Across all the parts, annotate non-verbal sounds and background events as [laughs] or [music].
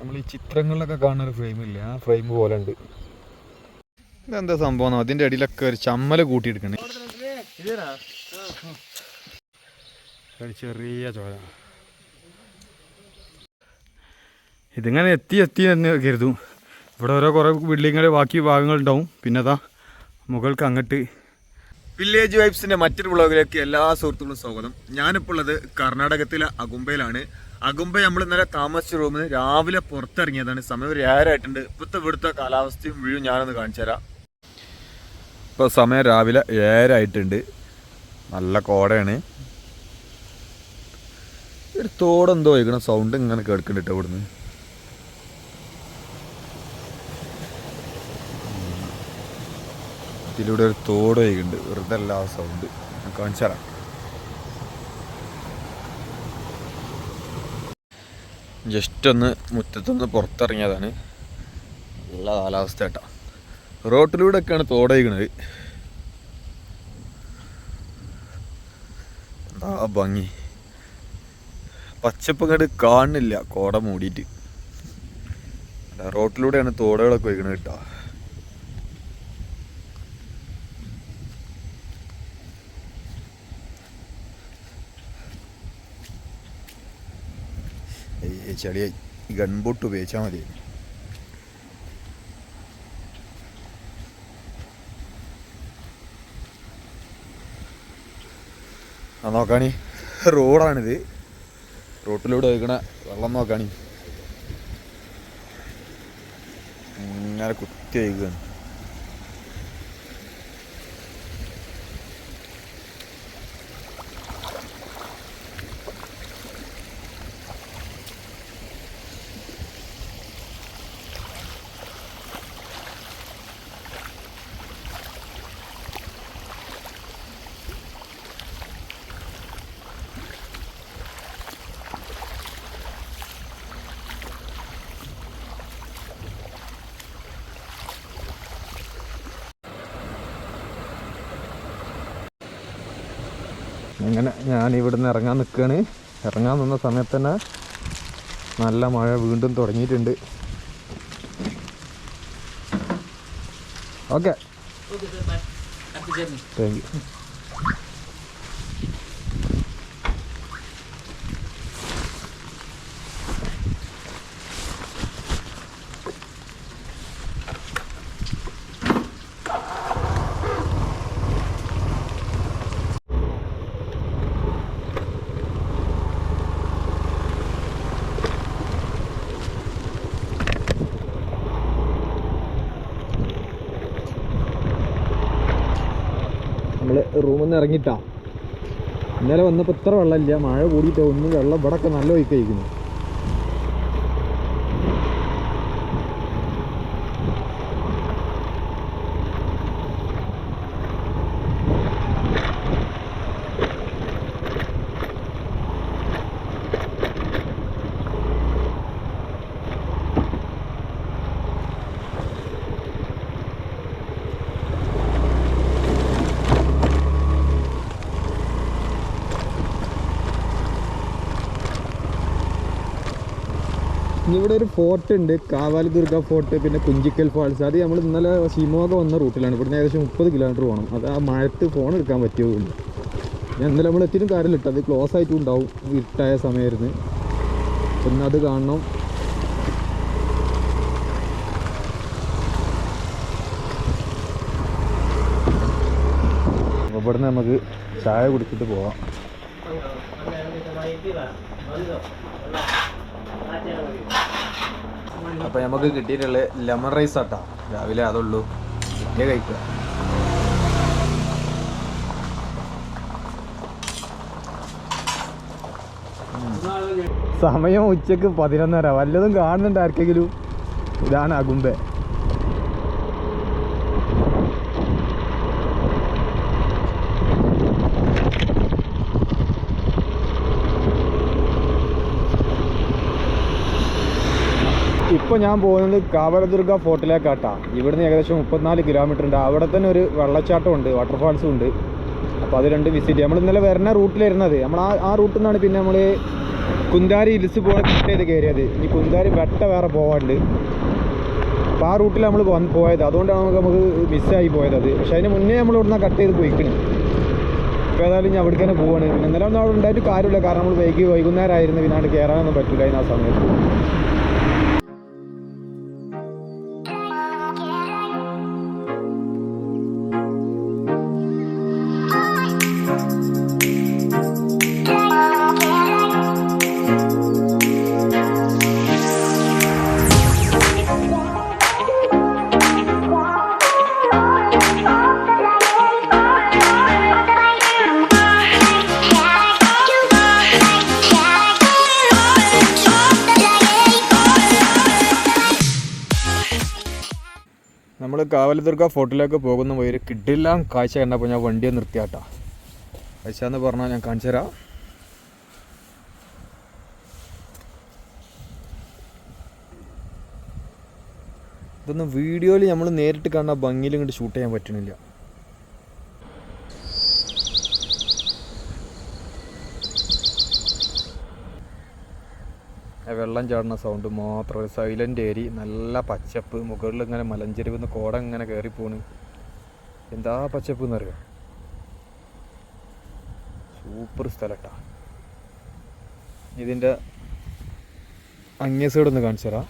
നമ്മൾ ഈ ചിത്രങ്ങളിലൊക്കെ കാണുന്ന ഒരു ഫ്രെയിം ഇല്ലേ? ആ ഫ്രെയിം പോലെ ഉണ്ട്. ഇതെന്താ സംഭവം? അതിന്റെ അടിയിലൊക്കെ ഒരു ചമ്മല കൂട്ടിയെടുക്കണേ. ചെറിയ ചോര. ഇതിങ്ങനെ എത്തി എത്തി എന്ന് കരുതും. ഇവിടെ ഓരോ കുറേ ബിൽഡിങ്ങുകളുടെ ബാക്കി ഭാഗങ്ങൾ ഭാഗങ്ങളുണ്ടാവും. പിന്നെ അതാ മുകൾക്ക് അങ്ങോട്ട്. വില്ലേജ് വൈബ്സിന്റെ മറ്റൊരു ബ്ലോഗിലേക്ക് എല്ലാ സുഹൃത്തുക്കളും സ്വാഗതം. ഞാനിപ്പോൾ ഉള്ളത് കർണാടകത്തിലെ അകുംബയിലാണ് അകുംബ നമ്മൾ ഇന്നലെ താമസിച്ച റൂമിൽ രാവിലെ പുറത്തിറങ്ങിയതാണ്. സമയം ഒരു ഏഴായിട്ടുണ്ട് ഇപ്പോഴത്തെ ഇവിടുത്തെ കാലാവസ്ഥയും വീഴും ഞാനൊന്ന് കാണിച്ചു തരാം. ഇപ്പോൾ സമയം രാവിലെ ഏഴായിട്ടുണ്ട് നല്ല കോടയാണ്. ഒരു തോടെന്തോ വൈകണം സൗണ്ട് ഇങ്ങനെ കേൾക്കുന്നുണ്ട് ഇവിടുന്ന്. ഇതിലൂടെ ഒരു തോട് വൈകുന്നുണ്ട് വെറുതെ അല്ല സൗണ്ട് കാണിച്ചു തരാം. ജസ്റ്റ് ഒന്ന് മുറ്റത്തൊന്ന് പുറത്തിറങ്ങിയതാണ്. നല്ല കാലാവസ്ഥ കേട്ടോ. റോട്ടിലൂടെ ഒക്കെയാണ് തോട് വൈകണത് എന്താ ഭംഗി. പച്ചപ്പ് ഇങ്ങോട്ട് കാണുന്നില്ല കോട മൂടിയിട്ട്. റോട്ടിലൂടെയാണ് തോടുകളൊക്കെ വയ്ക്കണത് കേട്ടോ. ഏയ് ചളിയായി ഗൺബോട്ട് ഉപയോഗിച്ചാൽ മതി. ആ നോക്കാണി. റോഡാണിത്. റോട്ടിലൂടെ ഒഴുകണ വെള്ളം നോക്കാണി. ഇങ്ങനെ കുത്തി ഒഴുകുകയാണ് അങ്ങനെ ഞാൻ ഇവിടുന്ന് ഇറങ്ങാൻ നിൽക്കുകയാണ് ഇറങ്ങാൻ നിന്ന സമയത്ത് തന്നെ നല്ല മഴ വീണ്ടും തുടങ്ങിയിട്ടുണ്ട്. ഓക്കെ. താങ്ക് യു നമ്മൾ റൂമിൽ നിന്ന് ഇറങ്ങിയിട്ടാണ് ഇന്നലെ വന്നപ്പോൾ ഇത്ര വെള്ളമില്ല മഴ കൂടിയിട്ട് ഒന്നും വെള്ളം ഇവിടെയൊക്കെ നല്ല ഒഴുക്ക് ഇവിടെ ഒരു ഫോർട്ട് ഉണ്ട്. കാവാലി ദുർഗ ഫോർട്ട് പിന്നെ കുഞ്ചിക്കൽ ഫാൾസ് അത് നമ്മൾ ഇന്നലെ ഷിമോഗ വന്ന റൂട്ടിലാണ്. ഇവിടുന്ന് ഏകദേശം മുപ്പത് കിലോമീറ്റർ പോകണം അത് ആ മഴത്ത് ഫോൺ എടുക്കാൻ പറ്റുമോ ഞാൻ ഇന്നലെ നമ്മൾ എത്തിയിട്ടും കാര്യമില്ല അത് ക്ലോസ് ആയിട്ടും ഉണ്ടാവും ഇരുട്ടായ സമയമായിരുന്നു. പിന്നെ അത് കാണണം. ഇവിടുന്ന് നമുക്ക് ചായ കുടിച്ചിട്ട് പോവാം. അപ്പോൾ നമുക്ക് കിട്ടിയിട്ടുള്ള ലെമൺ റൈസ് ആട്ടാ. രാവിലെ അതുള്ളൂ. പിന്നെ കഴിക്കുക. സമയം ഉച്ചയ്ക്ക് പതിനൊന്നര. വല്ലതും കാണുന്നുണ്ട് ആർക്കെങ്കിലും. ഇതാണ് അകുമ്പെ ഇപ്പോൾ ഞാൻ പോകുന്നത് കാവലദുർഗ ഫോർട്ടിലേക്കാട്ടാ. ഇവിടുന്ന് ഏകദേശം മുപ്പത്തിനാല് കിലോമീറ്റർ ഉണ്ട്. അവിടെ തന്നെ ഒരു വെള്ളച്ചാട്ടം ഉണ്ട് വാട്ടർഫാൾസും ഉണ്ട്. അപ്പോൾ അത് രണ്ട് വിസിറ്റ് നമ്മൾ ഇന്നലെ വരുന്ന റൂട്ടിലിരുന്നത് നമ്മൾ ആ ആ റൂട്ടിൽ നിന്നാണ് പിന്നെ നമ്മൾ കുന്താരി ഹിൽസ് പോലെ കട്ട് ചെയ്ത് കയറിയത്. ഇനി കുന്താരി വെട്ട വേറെ പോവാണ്ട് അപ്പോൾ ആ റൂട്ടിൽ നമ്മൾ വന്ന് പോയത്. അതുകൊണ്ടാണ് നമുക്ക് നമുക്ക് മിസ്സായി പോയത് അത്. പക്ഷെ അതിന് മുന്നേ നമ്മൾ ഇവിടുന്ന് കട്ട് ചെയ്ത് പോയിക്കണ്. ഇപ്പോൾ ഏതായാലും ഞാൻ അവിടേക്ക് തന്നെ പോവാണ്. പിന്നെ ഇന്നലെ ഒന്നും അവിടെ ഉണ്ടായിട്ട് കാര്യമില്ല. കാരണം നമ്മൾ വൈകി വൈകുന്നേരമായിരുന്നു പിന്നെ അവിടെ കയറാനൊന്നും പറ്റില്ല അതിന് ആ സമയത്ത്. കാവലദുർഗ ഫോർട്ടിലേക്ക് പോകുന്ന ഒരു കിഡില്ലാം കാഴ്ച കണ്ടപ്പോൾ ഞാൻ വണ്ടിയെ നിർത്തിയാട്ടാ. കാഴ്ച എന്ന് പറഞ്ഞാൽ ഞാൻ കാണിച്ചു തരാം. ഇതൊന്നും വീഡിയോയിൽ നമ്മൾ നേരിട്ട് കാണുന്ന ഭംഗിയിൽ ഇങ്ങോട്ട് ഷൂട്ട് ചെയ്യാൻ പറ്റണില്ല. വെള്ളം ചാടുന്ന സൗണ്ട് മാത്രം ഒരു സൈലന്റ് ഏരി നല്ല പച്ചപ്പ് മുകളിൽ ഇങ്ങനെ മലഞ്ചെരുവ് കോട ഇങ്ങനെ കയറിപ്പോണ് പോണ്. എന്താ പച്ചപ്പ് എന്നറിയോ? സൂപ്പർ സ്ഥലട്ടാ. ഇതിന്റെ അങ്ങേ സൈഡ് ഒന്ന് കാണിച്ചു തരാം.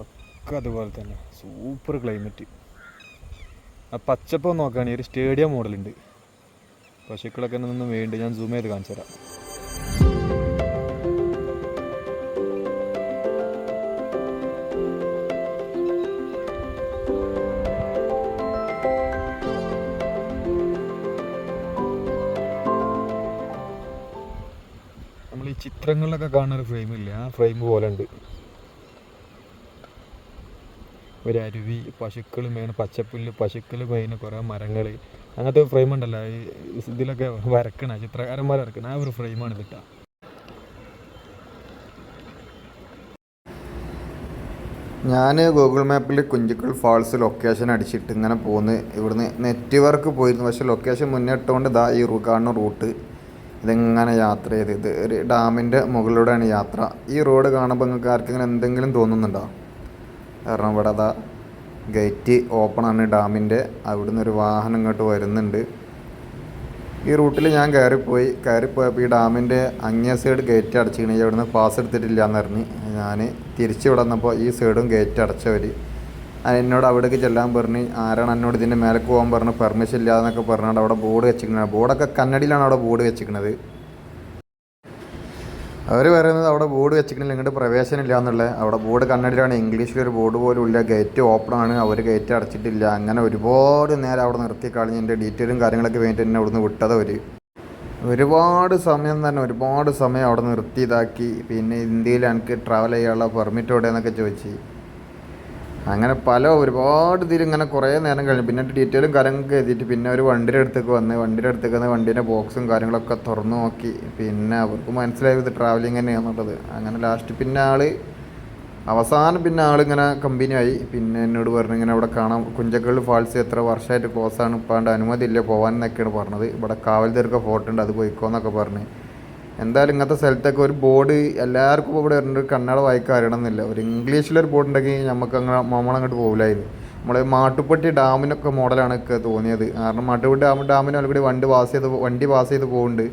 ഒക്കെ അതുപോലെ തന്നെ. സൂപ്പർ ക്ലൈമറ്റ് പച്ചപ്പ് നോക്കുകയാണെങ്കിൽ ഒരു സ്റ്റേഡിയം മോഡലുണ്ട്. പശുക്കളൊക്കെ നിന്ന് വേണ്ടി ഞാൻ സൂം ചെയ്ത് കാണിച്ചു തരാം. നമ്മൾ ഈ ചിത്രങ്ങളിലൊക്കെ കാണുന്ന ഒരു ഫ്രെയിമില്ല ആ ഫ്രെയിം പോലെ ഉണ്ട്. ഒരു അരുവി പശുക്കൾ മേന പച്ചപ്പുല്ല് പശുക്കൾ മേന് കുറേ മരങ്ങൾ അങ്ങനത്തെ ഒരു ഫ്രെയിം ഉണ്ടല്ലോ. ഈ ഇതിലൊക്കെ വരക്കണ ചിത്രകാരന്മാർ വരക്കണ ആ ഒരു ഫ്രെയിമാണ് ഇതിട്ട. ഞാൻ ഗൂഗിൾ മാപ്പിൽ കുഞ്ചിക്കൽ ഫാൾസ് ലൊക്കേഷൻ അടിച്ചിട്ട് ഇങ്ങനെ പോന്ന്. ഇവിടുന്ന് നെറ്റ്വർക്ക് പോയിരുന്നു. പക്ഷേ ലൊക്കേഷൻ മുന്നേ ഇട്ടുകൊണ്ട് ഇതാ ഈ കാണുന്ന റൂട്ട്. ഇതെങ്ങനെ യാത്ര ചെയ്ത് ഇത് ഒരു ഡാമിന്റെ മുകളിലൂടെയാണ് യാത്ര. ഈ റോഡ് കാണുമ്പോൾ നിങ്ങൾക്ക് ആർക്കെങ്കിലും എന്തെങ്കിലും തോന്നുന്നുണ്ടോ? കാരണം ഇവിടെ അതാ ഗേറ്റ് ആണ്. ഡാമിന്റെ അവിടുന്ന് ഒരു വാഹനം ഇങ്ങോട്ട് വരുന്നുണ്ട്. ഈ റൂട്ടിൽ ഞാൻ കയറിപ്പോയി. കയറിപ്പോയപ്പോൾ ഈ ഡാമിന്റെ അങ്ങേ സൈഡ് ഗേറ്റ് അടച്ചിക്കണേ അവിടുന്ന് പാസ് എടുത്തിട്ടില്ല എന്ന് പറഞ്ഞ് ഞാൻ തിരിച്ചു വിടന്നപ്പോൾ ഈ സൈഡും ഗേറ്റ് അടച്ചവർ എന്നോട് അവിടേക്ക് ചെല്ലാൻ പറഞ്ഞ് ആരാണ് എന്നോട് ഇതിന്റെ മേലേക്ക് പോകാൻ പറഞ്ഞ് പെർമിഷൻ ഇല്ലാന്നൊക്കെ പറഞ്ഞുകൊണ്ട് അവിടെ ബോർഡ് വെച്ചിരിക്കുന്നത് ബോർഡൊക്കെ കന്നഡയിലാണ് അവിടെ ബോർഡ് വെച്ചിരിക്കുന്നത് അവർ പറയുന്നത് അവിടെ ബോർഡ് വെച്ചിട്ടില്ല ഇങ്ങോട്ട് പ്രവേശനമില്ല എന്നുള്ളത്. അവിടെ ബോർഡ് കണ്ണടിയിലാണ്. ഇംഗ്ലീഷിൽ ഒരു ബോർഡ് പോലും ഇല്ല. ഗേറ്റ് ഓപ്പൺ ആണ്. അവർ ഗേറ്റ് അടച്ചിട്ടില്ല. അങ്ങനെ ഒരുപാട് നേരം അവിടെ നിർത്തി കളഞ്ഞ് എന്റെ ഡീറ്റെയിലും കാര്യങ്ങളൊക്കെ വേണ്ടിയിട്ട് എന്നെ അവിടുന്ന് വിട്ടത് അവർ ഒരുപാട് സമയം തന്നെ ഒരുപാട് സമയം അവിടെ നിർത്തി ഇതാക്കി പിന്നെ ഇന്ത്യയിൽ എനിക്ക് ട്രാവൽ ചെയ്യാനുള്ള പെർമിറ്റ് എവിടെയെന്നൊക്കെ ചോദിച്ചു. അങ്ങനെ പല ഒരുപാട് ഇതിൽ ഇങ്ങനെ കുറേ നേരം കഴിഞ്ഞു. പിന്നെ ഡീറ്റെയിലും കാര്യങ്ങളൊക്കെ എഴുതിയിട്ട് പിന്നെ ഒരു വണ്ടിയുടെ അടുത്തേക്ക് വന്ന് വണ്ടിയുടെ അടുത്തേക്ക് വന്ന് വണ്ടീന്റെ ബോക്സും കാര്യങ്ങളൊക്കെ തുറന്നു നോക്കി. പിന്നെ അവർക്ക് മനസ്സിലായി ഇത് ട്രാവലിംഗ് തന്നെയാണെന്നുള്ളത് അങ്ങനെ ലാസ്റ്റ് പിന്നെ ആൾ അവസാനം പിന്നെ ആളിങ്ങനെ കമ്പനി ആയി. പിന്നെ എന്നോട് പറഞ്ഞു ഇങ്ങനെ അവിടെ കാണാം. കുഞ്ചക്കള്ളി ഫാൾസ് എത്ര വർഷമായിട്ട് ക്ലോസ് ആണ്. ഇപ്പാണ്ട് അനുമതി ഇല്ല പോകാൻ എന്നൊക്കെയാണ് പറഞ്ഞത്. ഇവിടെ കാവൽ തീർക്ക ഫോട്ടോ ഉണ്ട്. അത് പോയിക്കോന്നൊക്കെ പറഞ്ഞ്. എന്തായാലും ഇങ്ങനത്തെ സ്ഥലത്തൊക്കെ ഒരു ബോർഡ് എല്ലാവർക്കും ഇവിടെ ഒരു കന്നഡ വായിക്കാൻ അറിയണമെന്നില്ല. ഒരു ഇംഗ്ലീഷിലൊരു ബോർഡ് ഉണ്ടെങ്കിൽ നമുക്ക് അങ്ങനെ നമ്മളങ്ങോട്ട് പോകില്ലായിരുന്നു നമ്മളെ മാട്ടുപ്പെട്ടി ഡാമിനൊക്കെ മോഡലാണ് ഒക്കെ തോന്നിയത്. കാരണം മാട്ടുപ്പെട്ടി ഡാം ഡാമിന് ഓൾറെഡി വണ്ടി പാസ് ചെയ്ത് വണ്ടി പാസ് ചെയ്ത് പോകുന്നുണ്ട്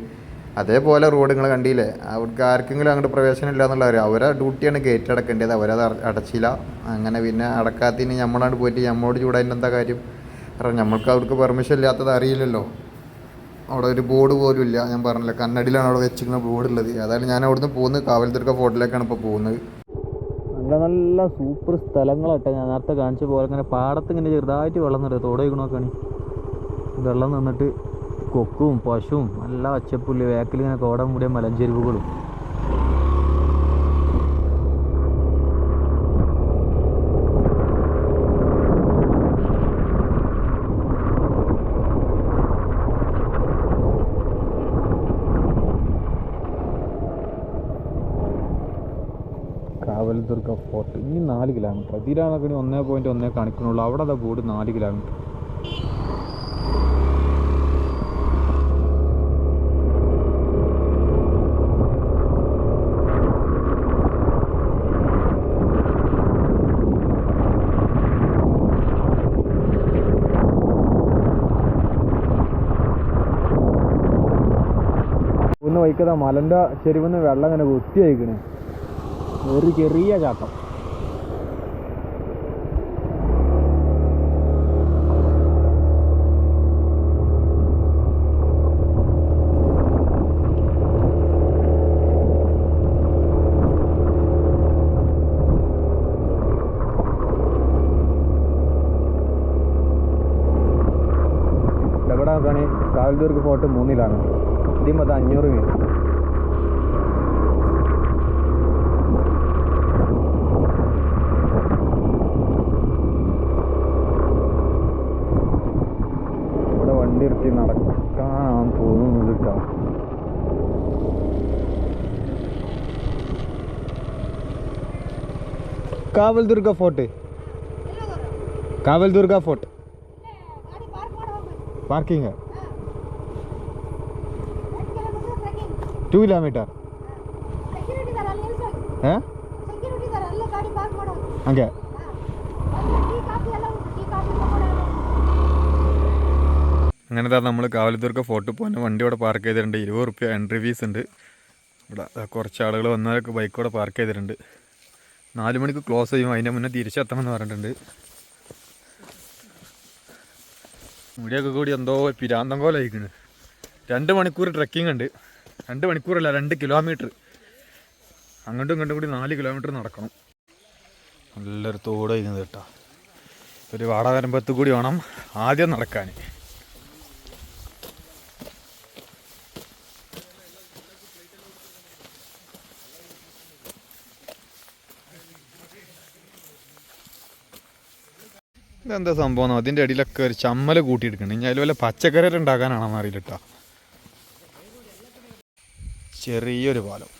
അതേപോലെ റോഡ് നിങ്ങൾ കണ്ടില്ലേ? അവർക്ക് ആർക്കെങ്കിലും അങ്ങോട്ട് പ്രവേശനം ഇല്ല എന്നുള്ള കാര്യം. അവരെ ഡ്യൂട്ടിയാണ് ഗേറ്റ് അടക്കേണ്ടത്. അവരത് അടച്ചില്ല. അങ്ങനെ പിന്നെ അടക്കാത്തിന് നമ്മളാണ് പോയിട്ട് നമ്മളോട് ചൂടായിട്ട് എന്താ കാര്യം? കാരണം നമ്മൾക്ക് അവർക്ക് പെർമിഷൻ ഇല്ലാത്തത് അറിയില്ലല്ലോ. അവിടെ ഒരു ബോർഡ് പോലും ഇല്ല. ഞാൻ പറഞ്ഞില്ല കണ്ണടിയിലാണ് അവിടെ വെച്ചിരിക്കുന്ന ബോർഡ് ഉള്ളത്. അതായത് ഞാൻ അവിടുന്ന് പോകുന്നത് കാവൽത്തിർക്ക ഫോർട്ടിലേക്കാണ് ഇപ്പോൾ പോകുന്നത്. നല്ല നല്ല സൂപ്പർ സ്ഥലങ്ങളാട്ടെ ഞാൻ നേരത്തെ കാണിച്ച പോലെ ഇങ്ങനെ പാടത്ത് ഇങ്ങനെ ചെറുതായിട്ട് വെള്ളം നിറയും തോടെ വെള്ളം നിന്നിട്ട് കൊക്കും പശുവും നല്ല അച്ചപ്പുല്ല് വേക്കിൽ ഇങ്ങനെ കോടം മൂടിയ മലഞ്ചെരുവുകളും കാവൽദുർഗ ഫോർട്ട് ഇനി നാല് കിലോമീറ്റർ തീരാനക്കണി ഒന്നേ പോയിന്റ് ഒന്നേ കാണിക്കണുള്ളൂ അവിടെ അതാ ബോർഡ് നാല് കിലോമീറ്റർ ഒന്ന് വൈക്കതാ മലന്റെ ചെരുവിന്ന് വെള്ളം ഇങ്ങനെ കുത്തി അയക്കണേ ഒരു ചെറിയ ചാട്ടം. മാൽദൂർഗ് ഫോർട്ട് മൂന്നിലാണ്. ഇതിൽ അത് അഞ്ഞൂറ് മീറ്റർ ഇവിടെ വണ്ടി ഇറക്കി നടക്കാൻ തോന്നുന്നത് കേട്ടോ. Kaval Durga fort. Kaval Durga fort parking two kilometre security ಇದಾರೆ ಅಲ್ಲಿ ನಿಲ್ಸೋಗಿ ಹಾಂ ಸೆಕ್ಯೂರಿಟಿ ಇದಾರೆ ಅಲ್ಲೇ ಗಾಡಿ ಪಾರ್ಕ್ ಮಾಡೋದು ಹಂಗೆ ಟೀ ಕಾಫಿ ಎಲ್ಲ ಉಂಟು ಟೀ ಕಾಫಿ ತಗೊಂಡು അങ്ങനെ തന്നെ നമ്മൾ കാവലത്തൂർക്ക് ഫോർട്ടിൽ പോകാൻ വണ്ടി ഇവിടെ പാർക്ക് ചെയ്തിട്ടുണ്ട് ഇരുപത് റുപ്യ എൻട്രി ഫീസ് ഉണ്ട് ഇവിടെ ദാ കുറച്ച് ആളുകൾ വന്നവരൊക്കെ ബൈക്ക് ഇവിടെ പാർക്ക് ചെയ്തിട്ടുണ്ട് നാല് മണിക്ക് ക്ലോസ് ചെയ്യും അതിൻ്റെ മുന്നേ തിരിച്ചെത്തണമെന്ന് പറഞ്ഞിട്ടുണ്ട് ഇവിടെയൊക്കെ കൂടി എന്തോ പിരാന്തം പോലെ അയക്കണ് രണ്ട് മണിക്കൂർ ട്രെക്കിംഗ് ഉണ്ട് രണ്ട് മണിക്കൂറല്ല രണ്ട് കിലോമീറ്റർ. അങ്ങോട്ടും ഇങ്ങോട്ടും കൂടി നാല് കിലോമീറ്റർ നടക്കണം. നല്ലൊരു തോട് കഴിക്കുന്നത് കേട്ടോ. ഒരു വാടാവരമ്പത്ത് കൂടി വേണം ആദ്യം നടക്കാൻ. ഇതെന്താ സംഭവം? അതിന്റെ അടിയിലൊക്കെ ഒരു ചമ്മൽ കൂട്ടിയെടുക്കണം. ഇനി അതിൽ വല്ല പച്ചക്കറി ഉണ്ടാക്കാനാണെന്ന് അറിയില്ല കേട്ടോ. ചെറിയൊരു പാലം.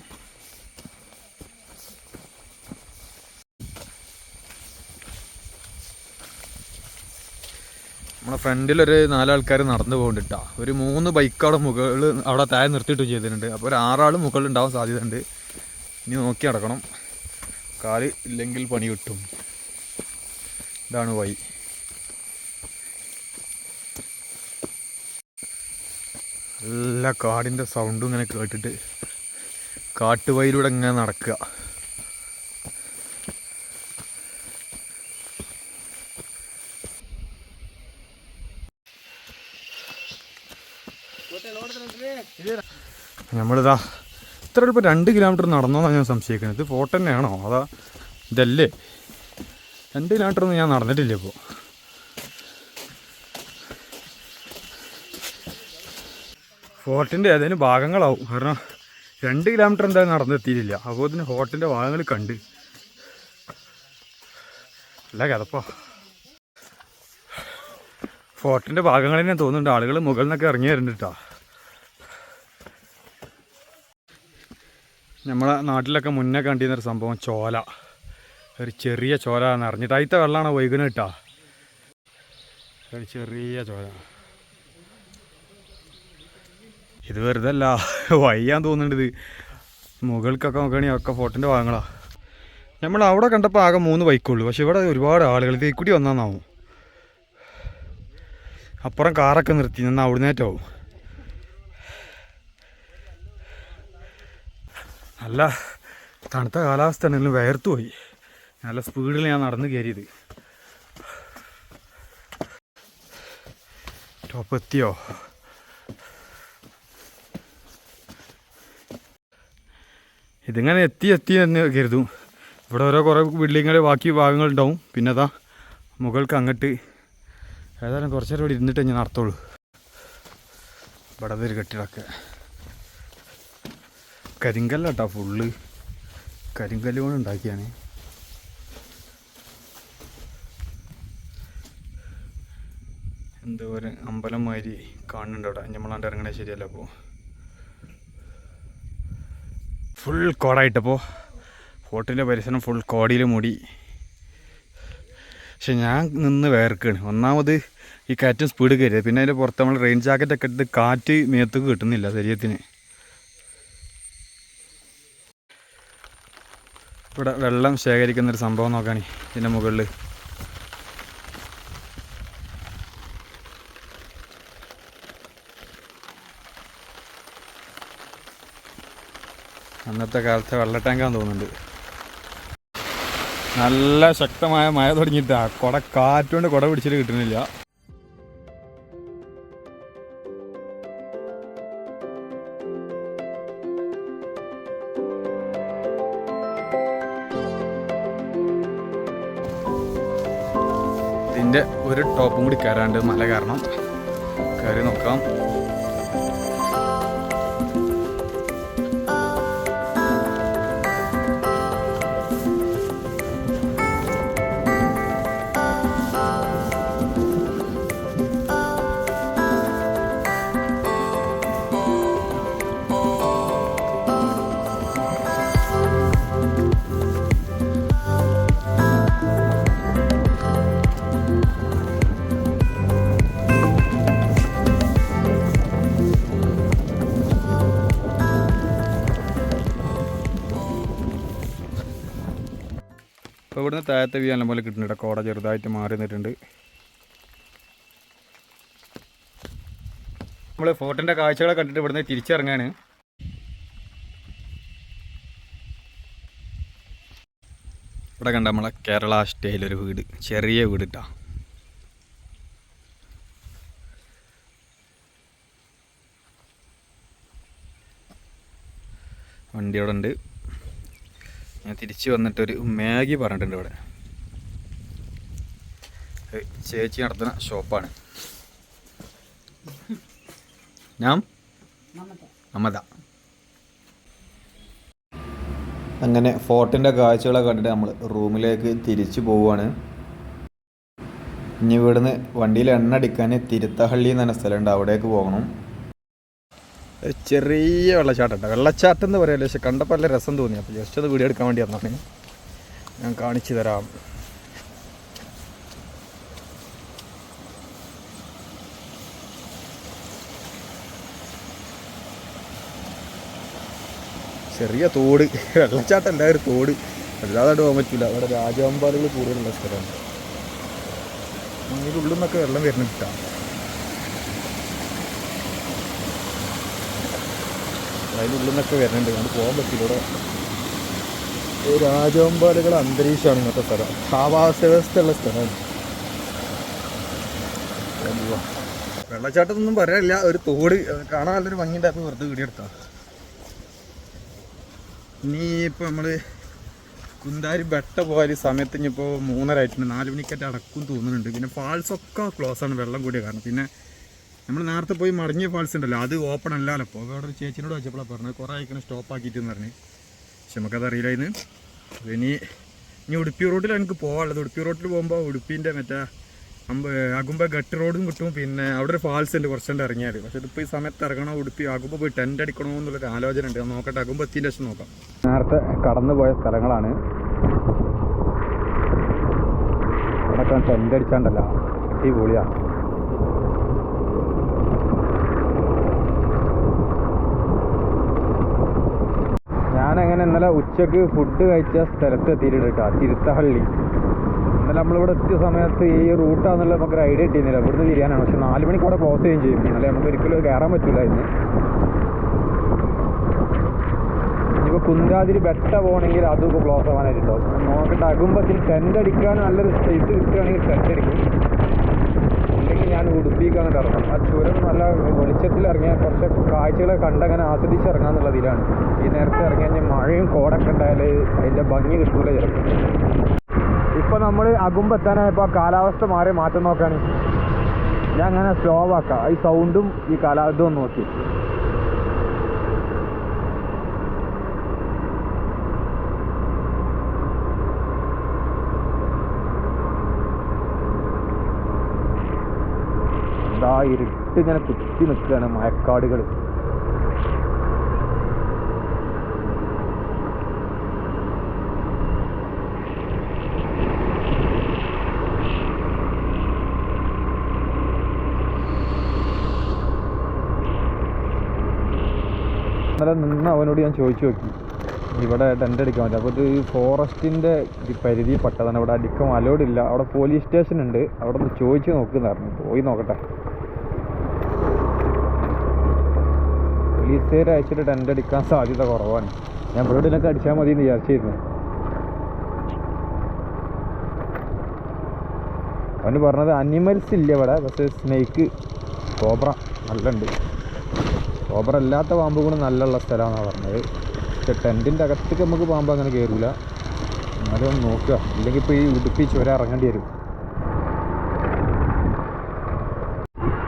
നമ്മുടെ ഫ്രണ്ടിലൊരു നാലാൾക്കാർ നടന്നു പോകുന്നുണ്ട് ഒരു മൂന്ന് ബൈക്ക് അവിടെ മുകളിൽ അവിടെ താഴെ നിർത്തിയിട്ട് ചെയ്തിട്ടുണ്ട്. അപ്പോൾ ഒരു ആറാൾ മുകളിൽ ഉണ്ടാവാൻ സാധ്യത ഉണ്ട് ഇനി നോക്കി നടക്കണം. കാൽ ഇല്ലെങ്കിൽ പണി കിട്ടും. ഇതാണ് വഴി. നല്ല കാടിന്റെ സൗണ്ടും ഇങ്ങനെ കേട്ടിട്ട് കാട്ടുവയിലൂടെ ഇങ്ങനെ നടക്കുക. നമ്മളിതാ ഇത്ര ഇപ്പോൾ രണ്ട് കിലോമീറ്റർ നടന്നോന്നാണ് ഞാൻ സംശയിക്കുന്നത്. ഇത് ഫോട്ടോ തന്നെയാണോ? അതാ ഇതല്ലേ? രണ്ട് കിലോമീറ്റർ ഒന്നും ഞാൻ നടന്നിട്ടില്ല ഇപ്പോൾ ഫോർട്ടിന്റെ ഏതെങ്കിലും ഭാഗങ്ങളാവും. കാരണം രണ്ട് കിലോമീറ്റർ എന്തായാലും നടന്നെത്തിയിട്ടില്ല. അപ്പോൾ ഇതിന് ഫോർട്ടിന്റെ ഭാഗങ്ങൾ കണ്ട്. അല്ല കിടപ്പോ. ഫോർട്ടിന്റെ ഭാഗങ്ങൾ തന്നെ തോന്നുന്നുണ്ട്. ആളുകൾ മുകളിൽ നിന്നൊക്കെ ഇറങ്ങി വരുന്നുണ്ട് നമ്മളെ നാട്ടിലൊക്കെ മുന്നേ കണ്ടിരുന്നൊരു സംഭവം ചോല. ഒരു ചെറിയ ചോല നിറഞ്ഞിട്ട്. അതിത്തെ വെള്ളമാണ് വൈകുന്നത് കേട്ടോ ഒരു ചെറിയ ചോല. ഇത് വെറുതെ അല്ല [laughs] വയ്യാൻ തോന്നുന്നുണ്ട് ഇത്. മുകൾക്കൊക്കെ നോക്കുകയാണെങ്കിൽ ഒക്കെ ഫോട്ടോന്റെ ഭാഗങ്ങളാ. നമ്മൾ അവിടെ കണ്ടപ്പോൾ ആകെ മൂന്ന് ബൈക്കുള്ളൂ. പക്ഷെ ഇവിടെ ഒരുപാട് ആളുകൾ ഇത് കൂടി വന്നാന്നാവും. അപ്പുറം കാറൊക്കെ നിർത്തി നിന്ന് അവിടുന്നേറ്റാവും നല്ല തണുത്ത കാലാവസ്ഥ ആണെങ്കിലും വയർത്തു പോയി. നല്ല സ്പീഡിൽ ഞാൻ നടന്ന് കയറിയത്. ടോപ്പ് എത്തിയോ ഇതിങ്ങനെ എത്തി എത്തി എന്ന് കരുതും. ഇവിടെ ഓരോ കുറേ ബിൽഡിങ്ങുകൾ ബാക്കി ഭാഗങ്ങളുണ്ടാവും. പിന്നെ അതാ മുകൾക്ക് അങ്ങോട്ട് ഏതായാലും കുറച്ച് നേരം ഇവിടെ ഇരുന്നിട്ട് ഞാൻ നടത്തുള്ളൂ. ഇവിടെ ഒരു കെട്ടിടമൊക്കെ. കരിങ്കല്ലാട്ടോ ഫുള്ള് കരിങ്കല്ല് കൊണ്ട് ഉണ്ടാക്കിയാണ്. എന്തോ ഒരു അമ്പലം മാതിരി കാണുന്നുണ്ട് അവിടെ. നമ്മളാണ്ട് ഇറങ്ങണേ ശരിയല്ല അപ്പോൾ ഫുൾ കോടായിട്ടപ്പോൾ ഫോർട്ടിന്റെ പരിസരം ഫുൾ കോടിയിൽ മൂടി. പക്ഷെ ഞാൻ നിന്ന് വേർക്കാണ്. ഒന്നാമത് ഈ കാറ്റും സ്പീഡ് കയറിയത്. പിന്നെ അതിന്റെ പുറത്ത് നമ്മൾ റെയിൻ ജാക്കറ്റ് ഒക്കെ ഇട്ട് കാറ്റ് മേത്തേക്ക് കിട്ടുന്നില്ല ശരീരത്തിന്. ഇവിടെ വെള്ളം ശേഖരിക്കുന്നൊരു സംഭവം നോക്കാണി ഇതിന്റെ മുകളിൽ അന്നത്തെ കാലത്തെ വെള്ള ടാങ്കാന്ന് തോന്നുന്നുണ്ട്. നല്ല ശക്തമായ മഴ തുടങ്ങിയിട്ടാ. കുട കാറ്റുകൊണ്ട് കുട പിടിച്ചിട്ട് കിട്ടുന്നില്ല. ഇതിന്റെ ഒരു ടോപ്പും കൂടി കയറാണ്ട് മല കാരണം. കയറി നോക്കാം. ഇപ്പോൾ ഇവിടുന്ന് താഴത്തെ വ്യൂ നല്ല പോലെ കിട്ടുന്നുണ്ട് കോട ചെറുതായിട്ട് മാറി നിന്നിട്ടുണ്ട്. നമ്മൾ ഫോർട്ടിന്റെ കാഴ്ചകളെ കണ്ടിട്ട് ഇവിടുന്ന് തിരിച്ചിറങ്ങാണ്. ഇവിടെ കണ്ട നമ്മളെ കേരള സ്റ്റൈലൊരു വീട്. ചെറിയ വീട് കേട്ടോ വണ്ടി അവിടെ ഉണ്ട്. ഞാൻ തിരിച്ച് വന്നിട്ടൊരു മാഗി പറഞ്ഞിട്ടുണ്ട് ഇവിടെ. ചേച്ചി നടത്തുന്ന ഷോപ്പാണ്. ഞാൻ മമത. അങ്ങനെ ഫോർട്ടിന്റെ കാഴ്ചകളൊക്കെ കണ്ടിട്ട് നമ്മൾ റൂമിലേക്ക് തിരിച്ചു പോവുകയാണ്. ഇനി ഇവിടുന്ന് വണ്ടിയിൽ എണ്ണ അടിക്കാൻ തിരുത്തഹള്ളി എന്ന് പറഞ്ഞ സ്ഥലമുണ്ട്. അവിടേക്ക് പോകണം. ചെറിയ വെള്ളച്ചാട്ടം. ഉണ്ട് വെള്ളച്ചാട്ടം എന്ന് പറയാമല്ലോ പക്ഷെ കണ്ടപ്പോൾ നല്ല രസം തോന്നി. അപ്പോൾ ജസ്റ്റ് അത് വീഡിയോ എടുക്കാൻ വേണ്ടി വന്നാണ് ഞാൻ കാണിച്ചു തരാം. ചെറിയ തോട്. വെള്ളച്ചാട്ടം അല്ല ഒരു തോട്. അല്ലാതെ പോകാൻ പറ്റില്ല അവിടെ രാജാമ്പാലുകൾ കൂടുതലുള്ള സ്ഥലമാണ്. ഉള്ളിൽ നിന്നൊക്കെ വെള്ളം വരുന്നിട്ടാ അതിന്റെ ഉള്ളിൽ നിന്നൊക്കെ വരുന്നുണ്ട്. അത് പോകാൻ പറ്റില്ല ഇവിടെ. രാജവമ്പാലുകളെ അന്തരീക്ഷമാണ് ഇന്നത്തെ സ്ഥലം. ആവാസ വ്യവസ്ഥയുള്ള സ്ഥലമാണ്. വെള്ളച്ചാട്ടത്തൊന്നും പറയാനില്ല ഒരു തോട് കാണാൻ നല്ലൊരു ഭംഗിന്റെ അപ്പോൾ വെറുതെ വീടിയെടുത്താ ഇനി ഇപ്പോൾ നമ്മൾ കുന്താരി ബെട്ട പോയ സമയത്ത് ഇനിയിപ്പോൾ മൂന്നര ആയിട്ടുണ്ട്. നാല് മണിക്കായിട്ട് അടക്കും തോന്നുന്നുണ്ട്. പിന്നെ ഫാൾസൊക്കെ ക്ലോസ് ആണ്. വെള്ളം കൂടിയ കാരണം. പിന്നെ നമ്മൾ നേരത്തെ പോയി മറിഞ്ഞ ഫാൾസ് ഉണ്ടല്ലോ അത് ഓപ്പൺ അല്ലല്ലോ. അപ്പോൾ അവിടെ ഒരു ചേച്ചിനോട് വെച്ചപ്പോഴാണ് പറഞ്ഞത് കുറേ ആയിക്കണം സ്റ്റോപ്പ് ആക്കിയിട്ടെന്ന് പറഞ്ഞു. പക്ഷെ നമുക്കത് അറിയില്ലായിരുന്നു ഇനി ഇനി ഉടുപ്പി റോഡിൽ എനിക്ക് പോകാനുള്ളത് ഉടുപ്പി റോഡിൽ പോകുമ്പോൾ ഉടുപ്പീന്റെ മറ്റേ അമ്പ അകുമ്പ ഗട്ട് റോഡും കിട്ടും. പിന്നെ അവിടെ ഒരു ഫാൾസ് ഉണ്ട് കുറച്ചുകൊണ്ട് ഇറങ്ങിയാൽ പക്ഷെ ഇതിപ്പോൾ ഈ സമയത്ത് ഇറങ്ങണോ ഉടുപ്പി ആകുമ്പോൾ പോയി ടെന്റ് അടിക്കണോ എന്നുള്ളൊരു ആലോചന ഉണ്ട്. നോക്കട്ടെ ആകുമ്പോൾ എത്തിന്റെ ശേഷം നോക്കാം. നേരത്തെ കടന്നു പോയ സ്ഥലങ്ങളാണ്. അവിടെ ടെന്റ് അടിച്ചാണ്ടല്ല അടിപൊളിയാണ് ഞാനങ്ങനെ ഇന്നലെ ഉച്ചയ്ക്ക് ഫുഡ് കഴിച്ച സ്ഥലത്ത് എത്തിയിട്ടുണ്ട് കേട്ടോ തിരുത്തഹള്ളി. ഇന്നലെ നമ്മളിവിടെ എത്തിയ സമയത്ത് ഈ റൂട്ടാന്നുള്ള നമുക്ക് ഒരു ഐഡിയ കിട്ടിയിരുന്നില്ല. ഇവിടുന്ന് തിരിയാനാണ്. പക്ഷെ നാല് മണിക്ക് അവിടെ ക്ലോസ് ചെയ്യുകയും ചെയ്യും. ഇന്നലെ നമുക്ക് ഒരിക്കലും കയറാൻ പറ്റില്ല ഇന്ന് ഇനിയിപ്പോൾ കുന്താതിരി ബെട്ട പോകണമെങ്കിൽ അതും ഇപ്പോൾ ക്ലോസ് ആവാനായിട്ടുണ്ടാവും നോക്കട്ടെ അകുമ്പത്തിൽ ടെന്റ് അടിക്കാൻ നല്ലൊരു സ്പേസ് കിട്ടുകയാണെങ്കിൽ ടെന്റ് അടിക്കും. ഞാൻ ഉടുപ്പിക്ക് അങ്ങോട്ട് ഇറങ്ങും ആ ചുരം നല്ല വെളിച്ചത്തിൽ ഇറങ്ങിയാൽ കുറച്ച് കാഴ്ചകളെ കണ്ടങ്ങനെ ആസ്വദിച്ച് ഇറങ്ങാന്നുള്ളതിലാണ് ഈ നേരത്തെ ഇറങ്ങി കഴിഞ്ഞാൽ മഴയും കോടൊക്കെ ഉണ്ടായാൽ അതിന്റെ ഭംഗി കിട്ടൂല ചിലപ്പോൾ ഇപ്പോൾ നമ്മൾ അകുമ്പ് എത്താനായപ്പോൾ കാലാവസ്ഥ മാറി മാറ്റം നോക്കുകയാണ് ഞാൻ അങ്ങനെ സ്ലോ ആക്കാം. ഈ സൗണ്ടും ഈ കാലാ ഇതും നോക്കി. അതാ ഇരുട്ട് ഇങ്ങനെ കുത്തി നിൽക്കുകയാണ് മഴക്കാടുകൾ. ഇന്നലെ നിന്ന് അവനോട് ഞാൻ ചോദിച്ചു നോക്കി. ഇവിടെ ടെന്റ് അടിക്കാൻ പറ്റും അപ്പോൾ ഇത് ഫോറസ്റ്റിന്റെ പരിധി പട്ടതാണ്. ഇവിടെ അടിക്കാൻ അലോഡ് ഇല്ല. അവിടെ പോലീസ് സ്റ്റേഷൻ ഉണ്ട്. അവിടെ നിന്ന് ചോദിച്ചു നോക്കുന്നതായിരുന്നു പോയി നോക്കട്ടെ. പോലീസുകാർ അയച്ചിട്ട് ടെന്റ് അടിക്കാൻ സാധ്യത കുറവാണ്. ഞാൻ ഇവിടെ അടിച്ചാൽ മതി എന്ന് വിചാരിച്ചിരുന്നു. അവന് പറഞ്ഞത് അനിമൽസ് ഇല്ല ഇവിടെ പക്ഷേ സ്നേക്ക് കോബ്ര നല്ലുണ്ട്. കോബ്ര അല്ലാത്ത പാമ്പ് കൂടെ നല്ലുള്ള സ്ഥലമാണെന്നാണ് പറഞ്ഞത്. പക്ഷെ ടെന്റിന്റെ അകത്തേക്ക് നമുക്ക് പാമ്പ് അങ്ങനെ കയറില്ല എന്നാലും നോക്കുക. ഇല്ലെങ്കിൽ ഇപ്പോൾ ഈ ഉടുപ്പി ചുര ഇറങ്ങേണ്ടി വരും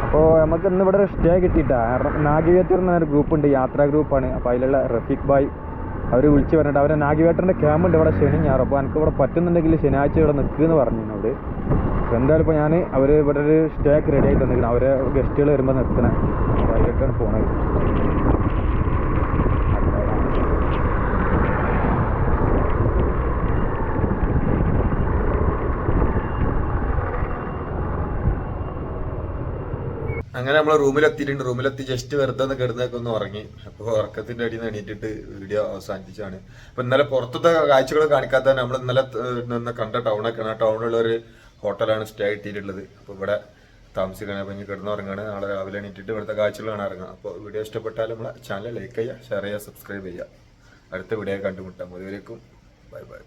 അപ്പോൾ നമുക്ക് ഇന്ന് ഇവിടെ സ്റ്റേ കിട്ടിയിട്ടാ. കാരണം നാഗിവേറ്റർ എന്ന ഒരു ഗ്രൂപ്പ് ഉണ്ട് യാത്രാ ഗ്രൂപ്പാണ് അപ്പോൾ അതിലുള്ള റഫീഖ് ബായ് അവർ വിളിച്ചു പറഞ്ഞിട്ട് അവരെ നാഗിവേറ്ററിന്റെ ക്യാമ്പ് ഉണ്ട് ഇവിടെ ശനി ഞായർ അപ്പോൾ എനിക്ക് ഇവിടെ പറ്റുന്നുണ്ടെങ്കിൽ ശനിയാഴ്ച ഇവിടെ നിൽക്കുമെന്ന് പറഞ്ഞു എന്നോട്. എന്തായാലും ഇപ്പോൾ ഞാൻ അവർ ഇവിടെ ഒരു സ്റ്റേ ഒക്കെ റെഡി ആയിട്ട് വന്നിരിക്കണം. അവരെ ഗസ്റ്റുകൾ വരുമ്പോൾ നിർത്തണേ. അപ്പോൾ അതിലേക്കാണ് അങ്ങനെ നമ്മൾ റൂമിലെത്തിയിട്ടുണ്ട്. റൂമിലെത്തി ജസ്റ്റ് വെറുതെ ഒന്ന് കിടന്നൊക്കെ ഒന്ന് ഉറങ്ങി. അപ്പോൾ ഉറക്കത്തിന്റെ അടിയിൽ നിന്ന് എണീറ്റിട്ട് വീഡിയോ അവസാനിപ്പിച്ചാണ് അപ്പൊ ഇന്നലെ പുറത്തത്തെ കാഴ്ചകൾ കാണിക്കാത്ത നമ്മൾ ഇന്നലെ നിന്ന് കണ്ട ടൗണൊക്കെയാണ് ആ ടൗണിലുള്ള ഒരു ഹോട്ടലാണ് സ്റ്റേ കിട്ടിയിട്ടുള്ളത്. അപ്പോൾ ഇവിടെ താമസിക്കണം. അപ്പോൾ ഇനി കിടന്നുറങ്ങാണ് നാളെ രാവിലെ എണീറ്റിട്ട് ഇവിടുത്തെ കാഴ്ചകളാണ് ഇറങ്ങുക അപ്പോൾ വീഡിയോ ഇഷ്ടപ്പെട്ടാൽ നമ്മളെ ചാനൽ ലൈക്ക് ചെയ്യുക ഷെയർ ചെയ്യുക സബ്സ്ക്രൈബ് ചെയ്യുക. അടുത്ത വീഡിയോ കണ്ടുമുട്ടാം. അതുവരേക്കും ബൈ ബൈ